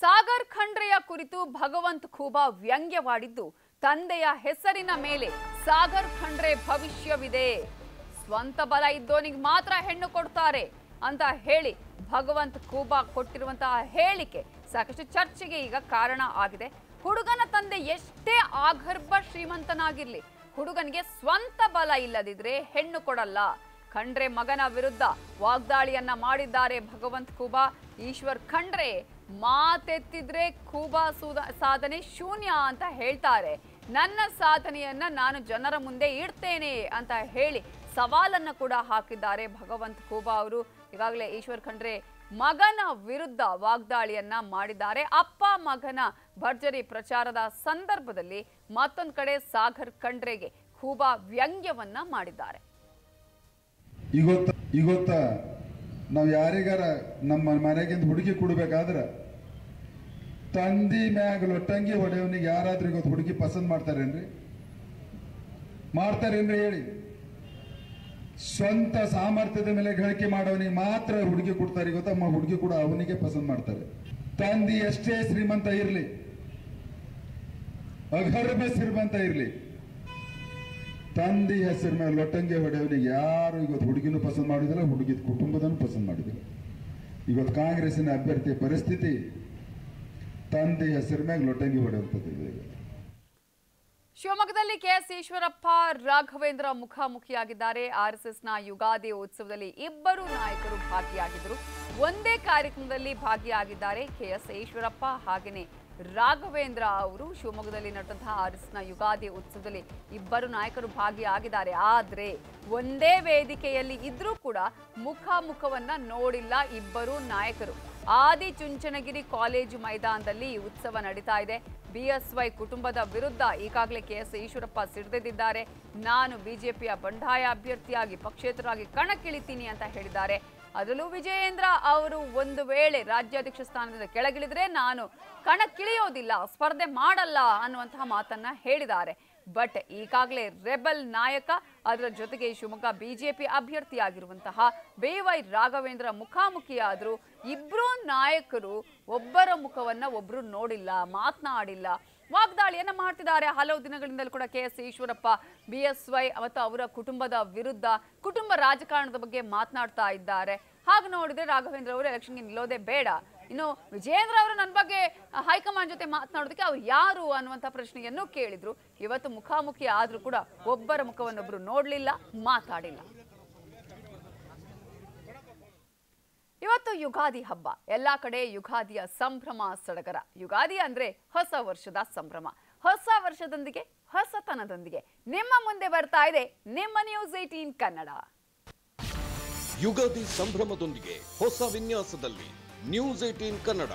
ಸಾಗರ್ ಖಂಡ್ರೆಯ ಕುರಿತು ಭಗವಂತ್ ಖೂಬಾ ವ್ಯಂಗ್ಯವಾಡಿದ್ದು, ತಂದೆಯ ಹೆಸರಿನ ಮೇಲೆ ಸಾಗರ್ ಖಂಡ್ರೆ ಭವಿಷ್ಯವಿದೆ. ಸ್ವಂತ ಬಲ ಇದ್ದೋನಿಗೆ ಮಾತ್ರ ಹೆಣ್ಣು ಕೊಡ್ತಾರೆ ಅಂತ ಹೇಳಿ ಭಗವಂತ್ ಖೂಬಾ ಕೊಟ್ಟಿರುವಂತಹ ಹೇಳಿಕೆ ಸಾಕಷ್ಟು ಚರ್ಚೆಗೆ ಈಗ ಕಾರಣ ಆಗಿದೆ. ಹುಡುಗನ ತಂದೆ ಎಷ್ಟೇ ಆಗರ್ಭ ಶ್ರೀಮಂತನಾಗಿರ್ಲಿ, ಹುಡುಗನಿಗೆ ಸ್ವಂತ ಬಲ ಇಲ್ಲದಿದ್ರೆ ಹೆಣ್ಣು ಕೊಡಲ್ಲ. ಖಂಡ್ರೆ ಮಗನ ವಿರುದ್ಧ ವಾಗ್ದಾಳಿಯನ್ನ ಮಾಡಿದ್ದಾರೆ ಭಗವಂತ್ ಖೂಬಾ. ಈಶ್ವರ್ ಖಂಡ್ರೆ ಮಾತೆತ್ತಿದ್ರೆ ಖೂಬಾ ಸೂದ, ಸಾಧನೆ ಶೂನ್ಯ ಅಂತ ಹೇಳ್ತಾರೆ. ನನ್ನ ಸಾಧನೆಯನ್ನ ನಾನು ಜನರ ಮುಂದೆ ಇಡ್ತೇನೆ ಅಂತ ಹೇಳಿ ಸವಾಲನ್ನ ಕೂಡ ಹಾಕಿದ್ದಾರೆ ಭಗವಂತ್ ಖೂಬಾ ಅವರು. ಈಗಾಗಲೇ ಈಶ್ವರ್ ಖಂಡ್ರೆ ಮಗನ ವಿರುದ್ಧ ವಾಗ್ದಾಳಿಯನ್ನ ಮಾಡಿದ್ದಾರೆ. ಅಪ್ಪ ಮಗನ ಭರ್ಜರಿ ಪ್ರಚಾರದ ಸಂದರ್ಭದಲ್ಲಿ ಮತ್ತೊಂದು ಕಡೆ ಸಾಗರ್ ಖಂಡ್ರೆಗೆ ಖೂಬಾ ವ್ಯಂಗ್ಯವನ್ನ ಮಾಡಿದ್ದಾರೆ. ಈಗೊತ್ತ ನಾವು ಯಾರಿಗಾರ ನಮ್ಮ ಮನೆಗಿಂದ ಹುಡುಗಿ ಕೊಡ್ಬೇಕಾದ್ರ ತಂದಿ ಮ್ಯಾಗ ಲೊಟ್ಟಂಗಿ ಹೊಡೆಯವನಿಗೆ ಯಾರಾದ್ರೂ ಇವತ್ತು ಹುಡುಗಿ ಪಸಂದ್ ಮಾಡ್ತಾರೇನ್ರಿ? ಮಾಡ್ತಾರೇನ್ರಿ ಹೇಳಿ. ಸ್ವಂತ ಸಾಮರ್ಥ್ಯದ ಮೇಲೆ ಗಳಿಕೆ ಮಾಡೋನಿಗೆ ಮಾತ್ರ ಹುಡುಗಿ ಕೊಡ್ತಾರೆ. ಇವತ್ತು ಅಮ್ಮ ಹುಡುಗಿ ಕೂಡ ಅವನಿಗೆ ಪಸಂದ್ ಮಾಡ್ತಾರೆ. ತಂದಿ ಎಷ್ಟೇ ಶ್ರೀಮಂತ ಇರ್ಲಿ, ಅಗರ್ಭ ಶ್ರೀಮಂತ ಇರ್ಲಿ, ತಂದಿ ಹೆಸರು ಮೇಲೆ ಲೊಟ್ಟಂಗೆ ಹೊಡೆಯವನಿಗೆ ಯಾರು ಇವತ್ತು ಹುಡುಗಿನೂ ಪಸಂದ್ ಮಾಡಿದಿಲ್ಲ, ಹುಡುಗಿದ ಕುಟುಂಬದನ್ನು ಪಸಂದ್ ಮಾಡಿದಿಲ್ಲ. ಇವತ್ತು ಕಾಂಗ್ರೆಸ್ಸಿನ ಅಭ್ಯರ್ಥಿ ಪರಿಸ್ಥಿತಿ ತಂದೆ ಹೆಸರ ಮ್ಯಾಗ ಲೊಟ್ಟಂಗಿ ಹೊಡೆಯುವಂಥದ್ದು. ಶಿವಮೊಗ್ಗದಲ್ಲಿ ಕೆಎಸ್ ಈಶ್ವರಪ್ಪ ರಾಘವೇಂದ್ರ ಮುಖಾಮುಖಿಯಾಗಿದ್ದಾರೆ. ಆರ್ಎಸ್ಎಸ್ನ ಯುಗಾದಿ ಉತ್ಸವದಲ್ಲಿ ಇಬ್ಬರು ನಾಯಕರು ಭಾಗಿಯಾಗಿದ್ದರು. ಒಂದೇ ಕಾರ್ಯಕ್ರಮದಲ್ಲಿ ಭಾಗಿಯಾಗಿದ್ದಾರೆ ಕೆಎಸ್ ಈಶ್ವರಪ್ಪ. ಹಾಗೆಯೇ ರಾಘವೇಂದ್ರ ಅವರು ಶಿವಮೊಗ್ಗದಲ್ಲಿ ನಡೆದಂತಹ ಅರಿಸ್ನ ಯುಗಾದಿ ಉತ್ಸವದಲ್ಲಿ ಇಬ್ಬರು ನಾಯಕರು ಭಾಗಿಯಾಗಿದ್ದಾರೆ. ಆದರೆ ಒಂದೇ ವೇದಿಕೆಯಲ್ಲಿ ಇದ್ರೂ ಕೂಡ ಮುಖಾಮುಖವನ್ನ ನೋಡಿಲ್ಲ ಇಬ್ಬರು ನಾಯಕರು. ಆದಿಚುಂಚನಗಿರಿ ಕಾಲೇಜು ಮೈದಾನದಲ್ಲಿ ಈ ಉತ್ಸವ ನಡೀತಾ ಇದೆ. ಬಿಎಸ್ವೈ ಕುಟುಂಬದ ವಿರುದ್ಧ ಈಗಾಗಲೇ ಕೆ ಎಸ್ ಈಶ್ವರಪ್ಪ ಸಿಡಿದಿದ್ದಾರೆ ನಾನು ಬಿಜೆಪಿಯ ಬಂಡಾಯ ಅಭ್ಯರ್ಥಿಯಾಗಿ ಪಕ್ಷೇತರಾಗಿ ಕಣಕ್ಕಿಳಿತೀನಿ ಅಂತ ಹೇಳಿದ್ದಾರೆ. ಅದರಲ್ಲೂ ವಿಜಯೇಂದ್ರ ಅವರು ಒಂದು ವೇಳೆ ರಾಜ್ಯಾಧ್ಯಕ್ಷ ಸ್ಥಾನದಿಂದ ಕೆಳಗಿಳಿದ್ರೆ ನಾನು ಕಣಕ್ಕಿಳಿಯೋದಿಲ್ಲ, ಸ್ಪರ್ಧೆ ಮಾಡಲ್ಲ ಅನ್ನುವಂತಹ ಮಾತನ್ನ ಹೇಳಿದ್ದಾರೆ. ಬಟ್ ಈಗಾಗಲೇ ರೆಬಲ್ ನಾಯಕ, ಅದರ ಜೊತೆಗೆ ಶಿವಮೊಗ್ಗ ಬಿಜೆಪಿ ಅಭ್ಯರ್ಥಿಯಾಗಿರುವಂತಹ ಬೇವೈ ರಾಘವೇಂದ್ರ ಮುಖಾಮುಖಿಯಾದರೂ ಇಬ್ಬರು ನಾಯಕರು ಒಬ್ಬರ ಮುಖವನ್ನ ಒಬ್ಬರು ನೋಡಿಲ್ಲ, ಮಾತನಾಡಿಲ್ಲ. ವಾಗ್ದಾಳಿಯನ್ನು ಮಾಡ್ತಿದ್ದಾರೆ. ಹಲವು ದಿನಗಳಿಂದಲೂ ಕೂಡ K S Eshwarappa, B S Y ಮತ್ತು ಅವರ ಕುಟುಂಬದ ವಿರುದ್ಧ ಕುಟುಂಬ ರಾಜಕಾರಣದ ಬಗ್ಗೆ ಮಾತನಾಡ್ತಾ ಇದ್ದಾರೆ. ಹಾಗೆ ನೋಡಿದ್ರೆ ರಾಘವೇಂದ್ರ ಅವರು ಎಲೆಕ್ಷನ್ಗೆ ನಿಲ್ಲೋದೇ ಬೇಡ. ಇನ್ನು ವಿಜೇಂದ್ರ ಅವರು ನನ್ನ ಬಗ್ಗೆ ಹೈಕಮಾಂಡ್ ಜೊತೆ ಮಾತನಾಡೋದಕ್ಕೆ ಅವ್ರು ಯಾರು ಅನ್ನುವಂಥ ಪ್ರಶ್ನೆಯನ್ನು ಕೇಳಿದ್ರು. ಇವತ್ತು ಮುಖಾಮುಖಿ ಆದರೂ ಕೂಡ ಒಬ್ಬರ ಮುಖವನ್ನೊಬ್ಬರು ನೋಡಲಿಲ್ಲ, ಮಾತಾಡಿಲ್ಲ. ಇವತ್ತು ಯುಗಾದಿ ಹಬ್ಬ. ಎಲ್ಲಾ ಕಡೆ ಯುಗಾದಿಯ ಸಂಭ್ರಮ ಸಡಗರ. ಯುಗಾದಿ ಅಂದ್ರೆ ಹೊಸ ವರ್ಷದ ಸಂಭ್ರಮ. ಹೊಸ ವರ್ಷದೊಂದಿಗೆ, ಹೊಸತನದೊಂದಿಗೆ. ನಿಮ್ಮ ಮುಂದೆ ಬರ್ತಾ ಇದೆ ನಿಮ್ಮ ನ್ಯೂಸ್ ಏಟೀನ್ ಕನ್ನಡ. ಯುಗಾದಿ ಸಂಭ್ರಮದೊಂದಿಗೆ ಹೊಸ ವಿನ್ಯಾಸದಲ್ಲಿ ನ್ಯೂಸ್ ಏಟೀನ್ ಕನ್ನಡ